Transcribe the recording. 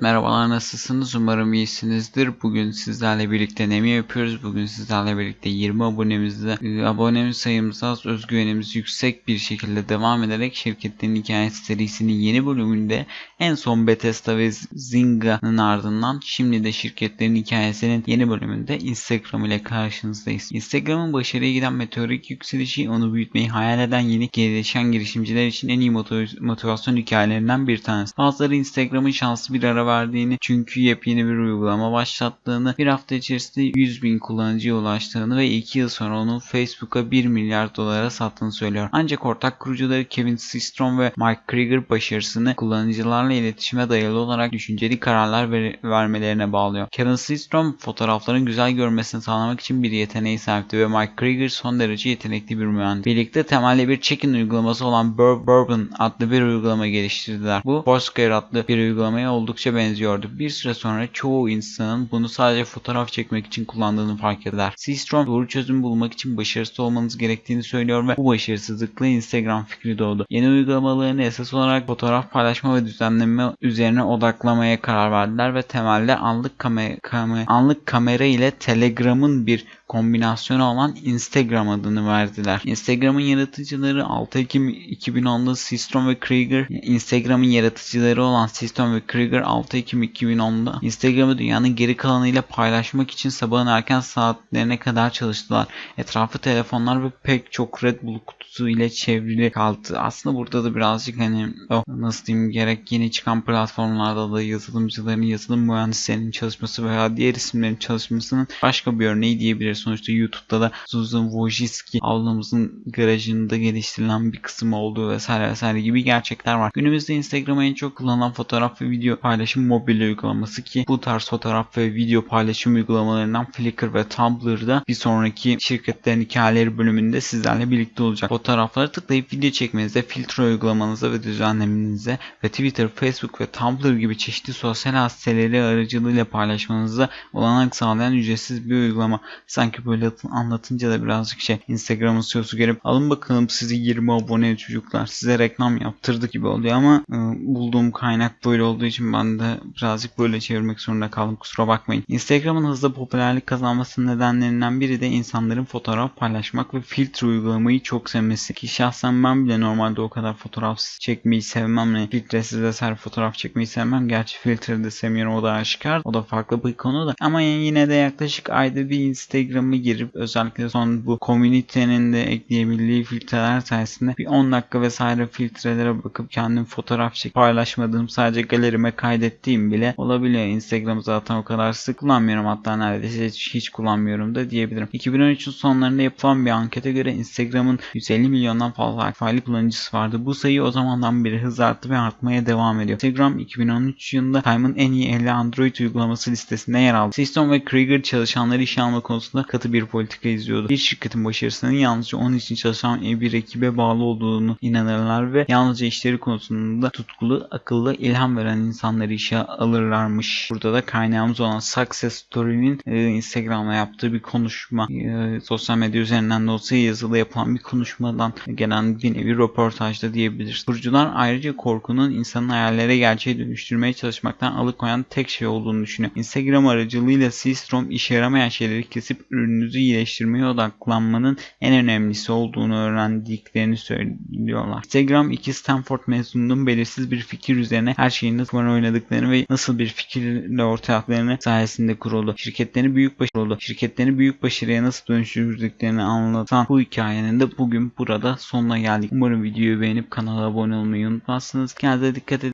Merhabalar nasılsınız? Umarım iyisinizdir. Bugün sizlerle birlikte ne yapıyoruz? Bugün sizlerle birlikte 20 abonemizde abonemiz sayımız az, özgüvenimiz yüksek bir şekilde devam ederek şirketlerin hikayesi serisinin yeni bölümünde en son Bethesda ve Zynga'nın ardından şimdi de şirketlerin hikayesinin yeni bölümünde Instagram ile karşınızdayız. Instagram'ın başarıya giden meteorik yükselişi onu büyütmeyi hayal eden yeni gelişen girişimciler için en iyi motiv- motivasyon hikayelerinden bir tanesi. Bazıları Instagram'ın şanslı bir ara verdiğini çünkü yepyeni bir uygulama başlattığını, bir hafta içerisinde 100 bin kullanıcıya ulaştığını ve 2 yıl sonra onun Facebook'a 1 milyar dolara sattığını söylüyor. Ancak ortak kurucuları Kevin Systrom ve Mike Krieger başarısını kullanıcılarla iletişime dayalı olarak düşünceli kararlar ver- vermelerine bağlıyor. Kevin Systrom fotoğrafların güzel görmesini sağlamak için bir yeteneği sahipti ve Mike Krieger son derece yetenekli bir mühendis. Birlikte temelli bir check-in uygulaması olan Bur- Bourbon adlı bir uygulama geliştirdiler. Bu Foursquare adlı bir uygulamaya oldukça benziyordu. Bir süre sonra çoğu insanın bunu sadece fotoğraf çekmek için kullandığını fark eder. Seastrom doğru çözüm bulmak için başarısız olmanız gerektiğini söylüyor ve bu başarısızlıkla Instagram fikri doğdu. Yeni uygulamalarını esas olarak fotoğraf paylaşma ve düzenleme üzerine odaklamaya karar verdiler ve temelde anlık kamera, anlık kamera ile Telegram'ın bir kombinasyonu olan Instagram adını verdiler. Instagram'ın yaratıcıları 6 Ekim 2010'da Systrom ve Krieger, Instagram'ın yaratıcıları olan Systrom ve Krieger 6 Ekim 2010'da Instagram'ı dünyanın geri kalanıyla paylaşmak için sabahın erken saatlerine kadar çalıştılar. Etrafı telefonlar ve pek çok Red Bull kutusu ile çevrili kaldı. Aslında burada da birazcık hani o nasıl diyeyim gerek yeni çıkan platformlarda da yazılımcıların, yazılım mühendislerinin çalışması veya diğer isimlerin çalışmasının başka bir örneği diyebiliriz. Sonuçta YouTube'da da Susan Wojcicki ablamızın garajında geliştirilen bir kısım olduğu vesaire vesaire gibi gerçekler var. Günümüzde Instagram'a en çok kullanılan fotoğraf ve video paylaşım mobil uygulaması ki bu tarz fotoğraf ve video paylaşım uygulamalarından Flickr ve Tumblr'da bir sonraki şirketlerin hikayeleri bölümünde sizlerle birlikte olacak. Fotoğraflara tıklayıp video çekmenize, filtre uygulamanıza ve düzenlemenize ve Twitter, Facebook ve Tumblr gibi çeşitli sosyal siteleri aracılığıyla paylaşmanıza olanak sağlayan ücretsiz bir uygulama. Sanki böyle anlatınca da birazcık şey Instagram'ın CEO'su gelip alın bakalım sizi 20 abone çocuklar size reklam yaptırdık gibi oluyor ama e, bulduğum kaynak böyle olduğu için ben de birazcık böyle çevirmek zorunda kaldım kusura bakmayın. Instagram'ın hızlı popülerlik kazanmasının nedenlerinden biri de insanların fotoğraf paylaşmak ve filtre uygulamayı çok sevmesi. Ki şahsen ben bile normalde o kadar fotoğraf çekmeyi sevmem. Ne filtresiz vesaire fotoğraf çekmeyi sevmem. Gerçi filtre de sevmiyorum o da aşikar. O da farklı bir konu da. Ama yine de yaklaşık ayda bir Instagram'ı girip özellikle son bu komünitenin de ekleyebildiği filtreler sayesinde bir 10 dakika vesaire filtrelere bakıp kendim fotoğraf çekip paylaşmadığım sadece galerime kaydettiğim bile olabiliyor. Instagram'ı zaten o kadar sık kullanmıyorum hatta neredeyse hiç, hiç kullanmıyorum da diyebilirim. 2013'ün sonlarında yapılan bir ankete göre Instagram'ın 150 milyondan fazla faili kullanıcısı vardı. Bu sayı o zamandan beri hız arttı ve artmaya devam ediyor. Instagram 2013 yılında Time'ın en iyi 50 Android uygulaması listesinde yer aldı. System ve Krieger çalışanları işe alma konusunda katı bir politika izliyordu. Bir şirketin başarısının yalnızca onun için çalışan bir ekibe bağlı olduğunu inanırlar ve yalnızca işleri konusunda tutkulu, akıllı, ilham veren insanları işe alırlarmış. Burada da kaynağımız olan Success Story'nin e, Instagram'da yaptığı bir konuşma. E, sosyal medya üzerinden de olsa yazılı yapılan bir konuşmadan gelen bir nevi röportajda diyebiliriz. Kurucular ayrıca korkunun insanın hayallere gerçeğe dönüştürmeye çalışmaktan alıkoyan tek şey olduğunu düşünüyor. Instagram aracılığıyla Seastrom işe yaramayan şeyleri kesip ürününüzü iyileştirmeye odaklanmanın en önemlisi olduğunu öğrendiklerini söylüyorlar. Instagram iki Stanford mezununun belirsiz bir fikir üzerine her şeyin nasıl oynadıklarını ve nasıl bir fikirle ortaya attıklarını sayesinde kuruldu. Şirketlerini büyük başarılı, şirketlerini büyük başarıya nasıl dönüştürdüklerini anlatan bu hikayenin de bugün burada sonuna geldik. Umarım videoyu beğenip kanala abone olmayı unutmazsınız. Kendinize dikkat edin.